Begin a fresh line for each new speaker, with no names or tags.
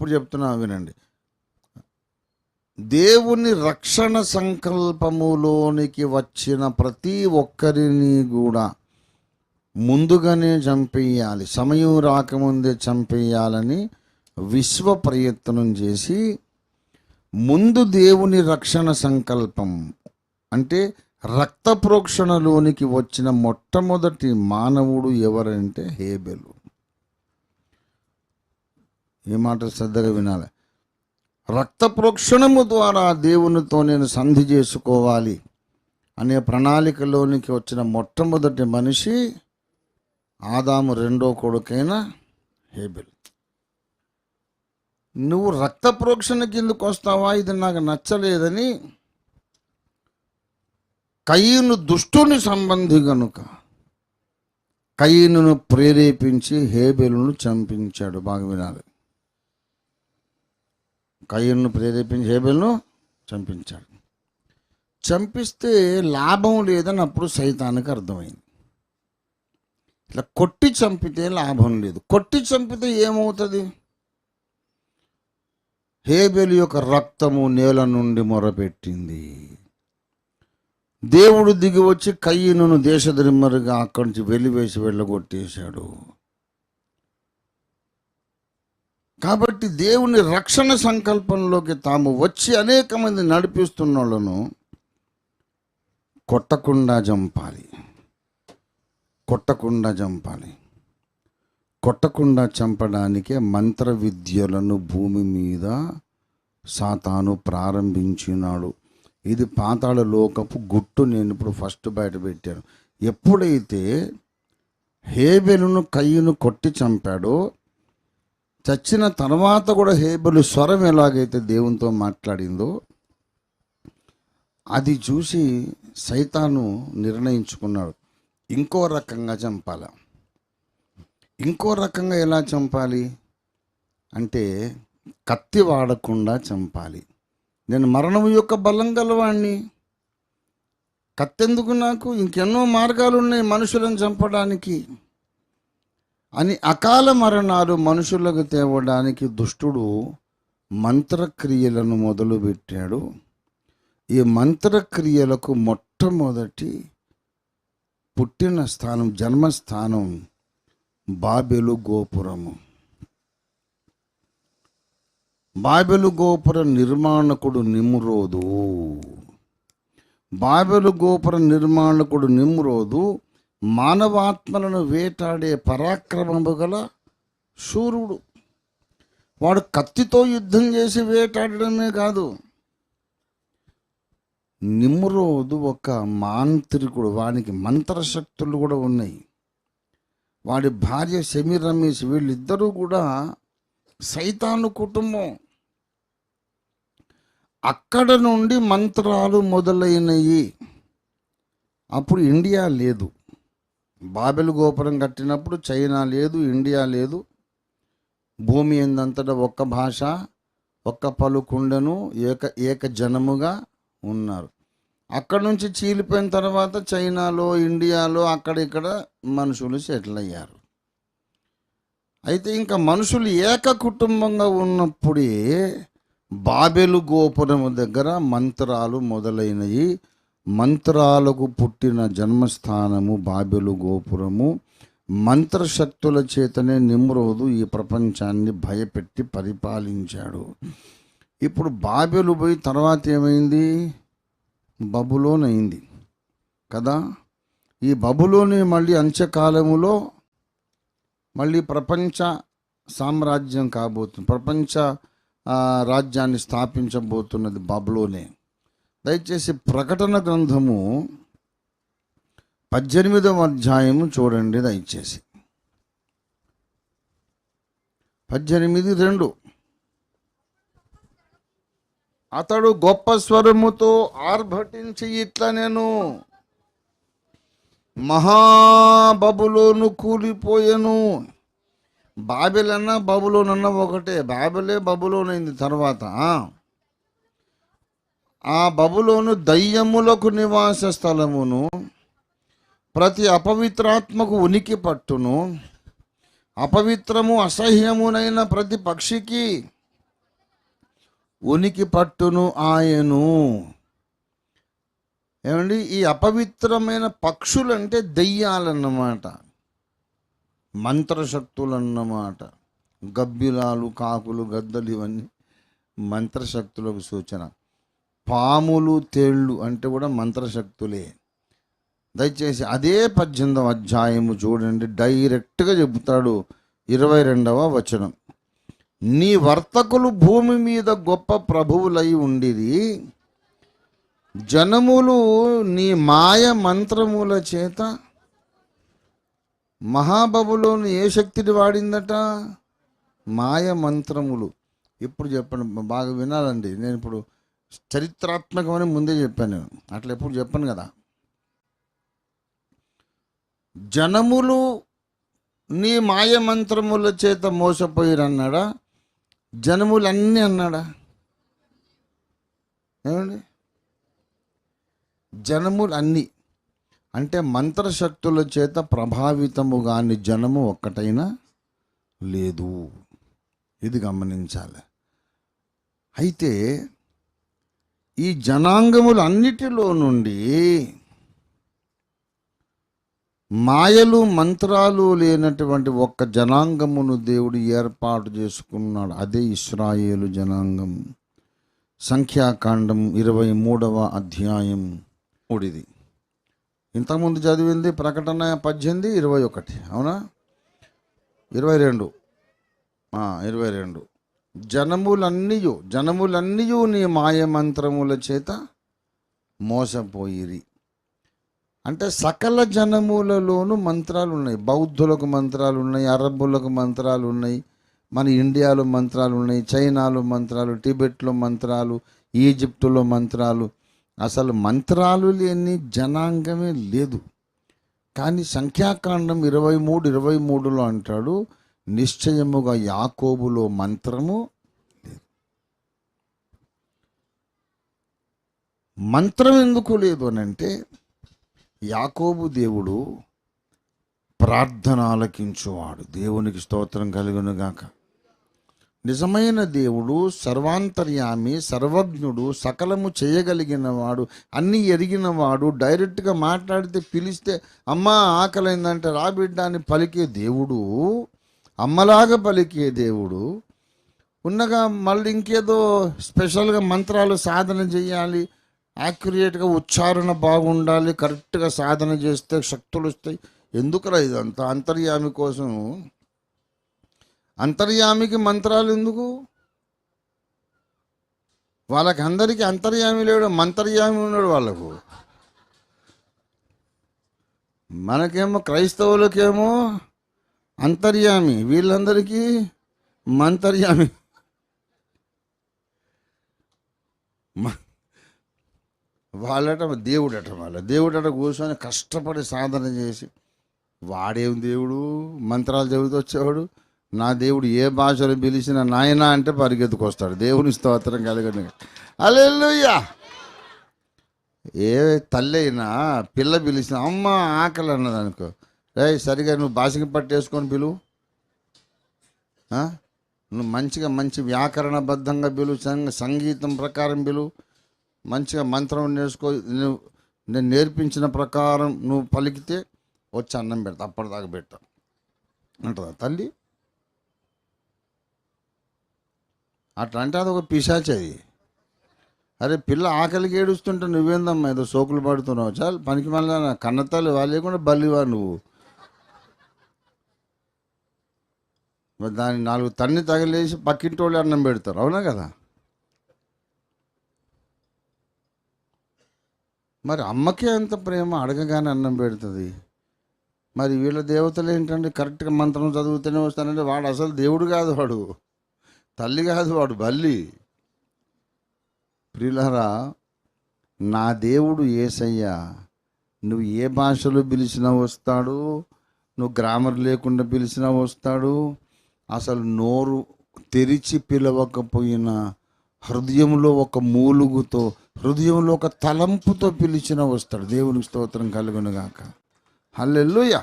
ఇప్పుడు చెప్తున్నా వినండి. దేవుని రక్షణ సంకల్పములోనికి వచ్చిన ప్రతి ఒక్కరిని కూడా ముందుగానే చంపేయాలి సమయం రాకముందే చంపేయాలని విశ్వ ప్రయత్నం చేసి ముందు దేవుని రక్షణ సంకల్పం అంటే రక్త ప్రోక్షణలోనికి వచ్చిన మొట్టమొదటి మానవుడు ఎవరంటే హేబెలు. ఈ మాట శ్రద్ధగా వినాలి. రక్త ప్రోక్షణము ద్వారా దేవునితో నేను సంధి చేసుకోవాలి అనే ప్రణాళికలోనికి వచ్చిన మొట్టమొదటి మనిషి ఆదాము రెండో కొడుకైన హేబెల్. నువ్వు రక్త ప్రోక్షణ కిందకు వస్తావా? ఇది నాకు నచ్చలేదని కయ్యను దుష్టుని సంబంధి గనుక కయ్యను ప్రేరేపించి హేబెలును చంపించాడు. బాగా వినాలి. కయ్యను ప్రేరేపించి హేబెల్ను చంపించాడు. చంపిస్తే లాభం లేదని అప్పుడు సైతానికి అర్థమైంది. ఇట్లా కొట్టి చంపితే లాభం లేదు. కొట్టి చంపితే ఏమవుతుంది? హేబెల్ యొక్క రక్తము నేల నుండి మొరపెట్టింది. దేవుడు దిగి వచ్చి కయ్యను దేశదిమ్మరుగా అక్కడి నుంచి వెలివేసి వెళ్ళగొట్టేశాడు. కాబట్టి దేవుని రక్షణ సంకల్పంలోకి తాము వచ్చి అనేక మంది నడిపిస్తున్న వాళ్ళను కొట్టకుండా చంపాలి. కొట్టకుండా చంపాలి. కొట్టకుండా చంపడానికే మంత్ర విద్యలను భూమి మీద సాతాను ప్రారంభించినాడు. ఇది పాతాళ లోకపు గుట్టు నేను ఇప్పుడు ఫస్ట్ బయట పెట్టాను. ఎప్పుడైతే హేబెలును కయ్యను కొట్టి చంపాడో చచ్చిన తర్వాత కూడా హేబలు స్వరం ఎలాగైతే దేవునితో మాట్లాడిందో అది చూసి సైతాను నిర్ణయించుకున్నాడు. ఇంకో రకంగా చంపాల. ఇంకో రకంగా ఎలా చంపాలి? అంటే కత్తి వాడకుండా చంపాలి. నేను మరణం యొక్క బలం గలవాణ్ణి. కత్తెందుకు నాకు? ఇంకెన్నో మార్గాలు ఉన్నాయి మనుషులను చంపడానికి. అని అకాల మరణాలు మనుషులకు తేవడానికి దుష్టుడు మంత్రక్రియలను మొదలుపెట్టాడు. ఈ మంత్రక్రియలకు మొట్టమొదటి పుట్టిన స్థానం జన్మస్థానం బాబెలు గోపురము. బాబెలు గోపుర నిర్మాణకుడు నిమ్రోదు. బాబెలు గోపుర నిర్మాణకుడు నిమ్రోదు మానవాత్మలను వేటాడే పరాక్రమము గల శూరుడు. వాడు కత్తితో యుద్ధం చేసి వేటాడడమే కాదు నిమ్రోదు ఒక మాంత్రికుడు వానికి మంత్రశక్తులు కూడా ఉన్నాయి. వాడి భార్య సెమి రమేష్ వీళ్ళిద్దరూ కూడా సైతాను కుటుంబం. అక్కడ నుండి మంత్రాలు మొదలైనవి అప్పుడు ఇండియా లేదు. బాబెల్ గోపురం కట్టినప్పుడు చైనా లేదు ఇండియా లేదు. భూమి ఎందంతటా ఒక్క భాష ఒక్క పలుకుండను ఏక ఏక జనముగా ఉన్నారు. అక్కడ నుంచి చీలిపోయిన తర్వాత చైనాలో ఇండియాలో అక్కడ ఇక్కడ మనుషులు సెటిల్ అయ్యారు. అయితే ఇంకా మనుషులు ఏక కుటుంబంగా ఉన్నప్పుడే బాబెలు గోపురము దగ్గర మంత్రాలు మొదలైనవి మంత్రాలకు పుట్టిన జన్మస్థానము బాబెలు గోపురము. మంత్రశక్తుల చేతనే నిమ్రోదు ఈ ప్రపంచాన్ని భయపెట్టి పరిపాలించాడు. ఇప్పుడు బాబెలు పోయి తర్వాత ఏమైంది? బబులోన్ అయింది కదా? ఈ బబులోని మళ్ళీ అంత్యకాలములో మళ్ళీ ప్రపంచ సామ్రాజ్యం కాబోతుంది ప్రపంచ రాజ్యాన్ని స్థాపించబోతున్నది బబులోనే. దయచేసి ప్రకటన గ్రంథము పద్దెనిమిదవ అధ్యాయము చూడండి దయచేసి. పద్దెనిమిది రెండు. అతడు గొప్ప స్వరముతో ఆర్భటించి ఇట్లా నేను మహాబబులోను కూలిపోయాను. బాబిలన్నా బబులోనన్నా ఒకటే. బాబిలే బబులోనైంది తర్వాత. ఆ బబులోను దయ్యములకు నివాస స్థలమును ప్రతి అపవిత్రాత్మకు ఉనికి పట్టును అపవిత్రము అసహ్యమునైన ప్రతి పక్షికి ఉనికి పట్టును ఆయను. ఏమండి? ఈ అపవిత్రమైన పక్షులు అంటే దెయ్యాలన్నమాట మంత్రశక్తులు అన్నమాట గబ్బిలాలు కాకులు గద్దలు ఇవన్నీ మంత్రశక్తులకు సూచన. పాములు తేళ్ళు అంటే కూడా మంత్రశక్తులే. దయచేసి అదే పద్దెనిమిదవ అధ్యాయము చూడండి. డైరెక్ట్గా చెబుతాడు ఇరవై రెండవ వచనం. నీ వర్తకులు భూమి మీద గొప్ప ప్రభువులై ఉండిరి. జనములు నీ మాయ మంత్రముల చేత మహాబబులోను ఏ శక్తిని వాడిందట? మాయ మంత్రములు. ఇప్పుడు చెప్పండి బాగా వినాలండి. నేను ఇప్పుడు చరిత్రాత్మకమని ముందే చెప్పాను. అట్లా ఎప్పుడు చెప్పాను కదా. జనములు నీ మాయ మంత్రముల చేత మోసపోయిరు అన్నాడా జనములన్నీ అన్నాడా? ఏమండి? జనములు అన్నీ అంటే మంత్రశక్తుల చేత ప్రభావితము కాని జనము ఒక్కటైనా లేదు. ఇది గమనించాలి. అయితే ఈ జనాంగములు అన్నిటిలో నుండి మాయలు మంత్రాలు లేనటువంటి ఒక్క జనాంగమును దేవుడు ఏర్పాటు చేసుకున్నాడు. అదే ఇస్రాయేలు జనాంగం. సంఖ్యాకాండం ఇరవై మూడవ అధ్యాయం. మూడిది. ఇంతకుముందు చదివింది ప్రకటన పద్దెనిమిది ఇరవై ఒకటి. అవునా? ఇరవై రెండు. ఇరవై రెండు. జనములన్నీయు జనములన్నీయు నీ మాయమంత్రముల చేత మోసపోయిరి. అంటే సకల జనములలోనూ మంత్రాలు ఉన్నాయి బౌద్ధులకు మంత్రాలు ఉన్నాయి అరబ్బులకు మంత్రాలు ఉన్నాయి మన ఇండియాలో మంత్రాలు ఉన్నాయి చైనాలో మంత్రాలు టిబెట్లో మంత్రాలు ఈజిప్టులో మంత్రాలు. అసలు మంత్రాలు లేని జనాంగమే లేదు. కానీ సంఖ్యాకాండం ఇరవై మూడు ఇరవై మూడులో అంటాడు నిశ్చయముగా యాకోబులో మంత్రము లేదు. మంత్రం ఎందుకు లేదు అని అంటే యాకోబు దేవుడు ప్రార్థన ఆలకించువాడు దేవునికి స్తోత్రం కలుగునుగాక. నిజమైన దేవుడు సర్వాంతర్యామి సర్వజ్ఞుడు సకలము చేయగలిగినవాడు అన్నీ ఎరిగినవాడు డైరెక్ట్గా మాట్లాడితే పిలిస్తే అమ్మ ఆకలైందంటే రాబిడ్డ అని పలికే దేవుడు అమ్మలాగా పలికే దేవుడు. ఉన్నగా మళ్ళీ ఇంకేదో స్పెషల్గా మంత్రాలు సాధన చేయాలి యాక్యురేట్గా ఉచ్చారణ బాగుండాలి కరెక్ట్గా సాధన చేస్తే శక్తులు వస్తాయి. ఎందుకురా ఇదంతా? అంతర్యామి కోసం. అంతర్యామికి మంత్రాలు ఎందుకు? వాళ్ళకి అందరికీ అంతర్యామి లేడు మంతర్యామి ఉన్నాడు వాళ్ళకు. మనకేమో క్రైస్తవులకేమో అంతర్యామి. వీళ్ళందరికీ మంతర్యామి. మ- వాళ్ళట దేవుడట వాళ్ళ దేవుడట కూర్చొని కష్టపడి సాధన చేసి వాడేం దేవుడు? మంత్రాలు చెబుతూ వచ్చేవాడు? నా దేవుడు ఏ భాషలో పిలిచినా నాయన అంటే పరిగెత్తుకొస్తాడు. దేవుని స్తోత్రం కలగని అల్లెలుయ్యా ఏ తల్లి అయినా పిల్ల పిలిచిన అమ్మ ఆకలి అన్నది అనుకో రే సరిగా నువ్వు భాషకి పట్టేసుకొని పిలువు నువ్వు మంచిగా మంచి వ్యాకరణబద్ధంగా పిలువు సంగ- సంగీతం ప్రకారం పిలువు మంచిగా మంత్రం నేర్చుకో నువ్వు నేను నేర్పించిన ప్రకారం నువ్వు పలికితే వచ్చి అన్నం పెడతా అప్పటిదాకా పెడతా. అంటుందా తల్లి? అట్లా అంటే అది ఒక పిశాచి అది. అరే పిల్ల ఆకలికి ఏడుస్తుంటే నువ్వేందమ్మా ఏదో సోకులు పడుతున్నావు? చాలు పనికి మళ్ళీ కన్నతల్లి వాళ్ళు లేకుండా బల్లివా నువ్వు. దాని నాలుగు తన్ని తగిలేసి పక్కింటి వాళ్ళు అన్నం పెడతారు. అవునా కదా? మరి అమ్మకే అంత ప్రేమ అడగగానే అన్నం పెడుతుంది. మరి వీళ్ళ దేవతలు ఏంటంటే కరెక్ట్గా మంత్రం చదువుతూనే వస్తానంటే వాడు అసలు దేవుడు కాదు వాడు. తల్లి కాదు వాడు బల్లి. ప్రియులరా నా దేవుడు ఏసయ్యా నువ్వు ఏ భాషలో పిలిచినా వస్తాడు నువ్వు గ్రామర్ లేకుండా పిలిచినా వస్తాడు అసలు నోరు తెరిచి పిలవకపోయినా హృదయంలో ఒక మూలుగుతో హృదయంలో ఒక తలంపుతో పిలిచిన వస్తాడు. దేవునికి స్తోత్రం కలుగునుగాక. హల్లెల్లుయా